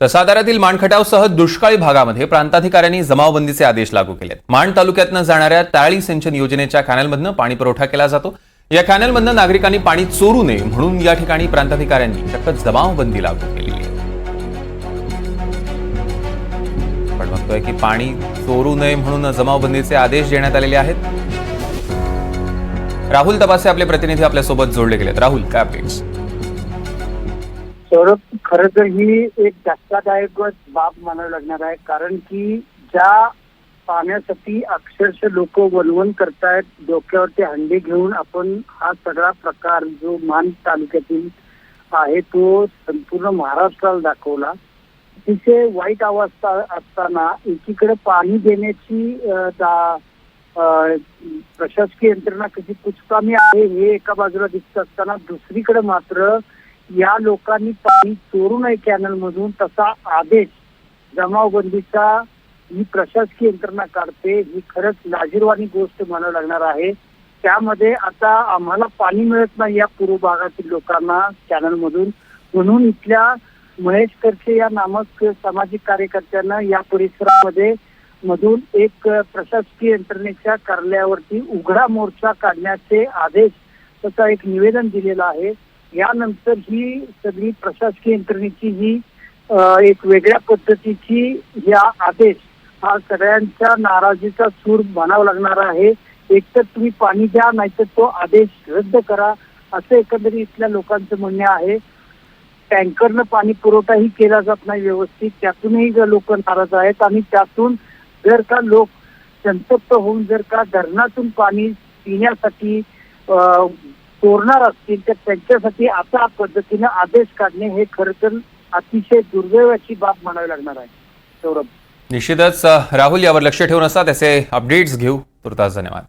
तर साताऱ्यातील माणखटावसह दुष्काळी भागामध्ये प्रांताधिकाऱ्यांनी जमावबंदीचे आदेश लागू केलेत. माण तालुक्यातनं जाणाऱ्या ताळी सिंचन योजनेच्या कॅनलमधनं पाणी पुरवठा केला जातो. या कॅनलमधनं नागरिकांनी पाणी चोरू नये म्हणून या ठिकाणी प्रांताधिकाऱ्यांनी चक्क जमावबंदी लागू केलेली आहे. आपण बघतोय की पाणी चोरू नये म्हणून जमावबंदीचे आदेश देण्यात आलेले आहेत. राहुल तपासे आपले प्रतिनिधी आपल्यासोबत जोडले गेलेत. राहुल काय अपडेट्स सौरभ खरं तर ही एक धक्कादायक बाब म्हणावी लागणार आहे. कारण की ज्या पाण्यासाठी अक्षरशः लोक वनवन करतायत डोक्यावरती हंडी घेऊन आपण हा सगळा प्रकार जो मान तालुक्यातील आहे तो संपूर्ण महाराष्ट्राला दाखवला. तिथे वाईट अवस्था असताना एकीकडे पाणी देण्याची प्रशासकीय यंत्रणा कशी कुचकामी आहे हे एका बाजूला दिसत असताना दुसरीकडे मात्र या लोकांनी पाणी चोरू नये कॅनल मधून तसा आदेश जमावबंदीचा ही प्रशासकीय यंत्रणा काढते. ही खरंच लाजीरवाणी गोष्ट म्हणावं लागणार आहे. त्यामध्ये आता आम्हाला पाणी मिळत नाही या पूर्व भागातील लोकांना चॅनल मधून. म्हणून इथल्या महेश करशे या नामक सामाजिक कार्यकर्त्यांना या परिसरामध्ये मधून एक प्रशासकीय यंत्रणेच्या कार्यालयावरती उघडा मोर्चा काढण्याचे आदेश तसा एक निवेदन दिलेलं आहे. यानंतर ही सगळी प्रशासकीय यंत्रणेची ही एक वेगळ्या पद्धतीची या आदेश हा सगळ्यांच्या नाराजीचा सूर म्हणावा लागणार आहे. एकतर तुम्ही पाणी द्या नाहीतर तो आदेश रद्द करा असं एकंदरीत इथल्या लोकांचं म्हणणे आहे. टँकरनं पाणी पुरवठाही केला जात नाही व्यवस्थित त्यातूनही लोक नाराज आहेत आणि त्यातून जर का लोक संतप्त होऊन जर का धरणातून पाणी पिण्यासाठी चोरणार असतील तर त्यांच्यासाठी आता पद्धतीने आदेश काढणे हे खरं तर अतिशय दुर्दैवाची बाब म्हणावी लागणार आहे. सौरभ. निश्चितच राहुल यावर लक्ष ठेवून असतात. त्याचे अपडेट्स घेऊ. तुर्तास धन्यवाद.